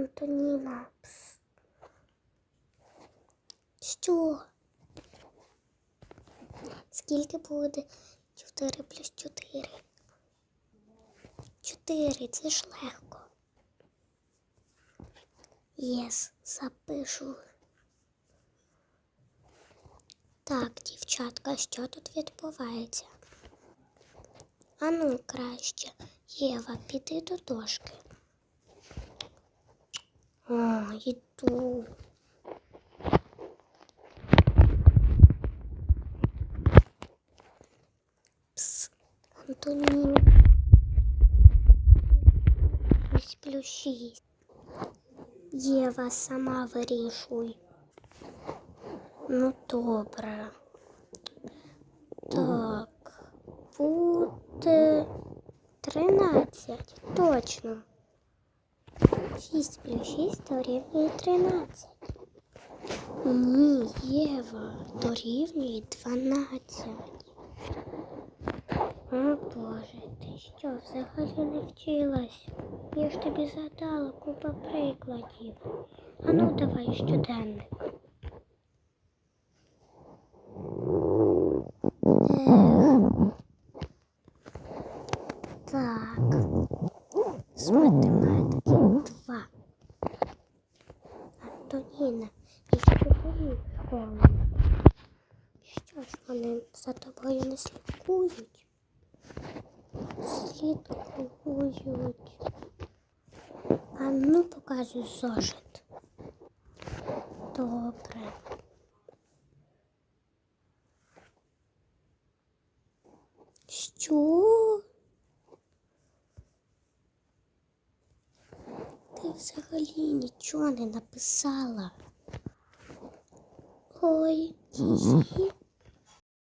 Антоніна. Що? Скільки буде 4 плюс 4? 4, це ж легко. Єс, запишу. Так, дівчатка, що тут відбувається? Ану краще. Єва, піди до дошки. О, йду. Пс, Антоні. Шість плюс шість. Єва, сама вирішуй. Ну, добре. Так, буде тринадцять. Точно. Шість плюс шість дорівнює тринадцять. Ні, Єва, дорівнює дванадцять. О Боже, ти що, взагалі не вчилась? Я ж тобі задала купа прикладів. А ну давай щоденник. Ех. Так. З математики Антоніна, і сьогодні в школу. Що ж вони за тобою не слідкують? Слідкують. А ну показуй зошит. Добре. Що? Ти взагалі нічого не написала. Ой, її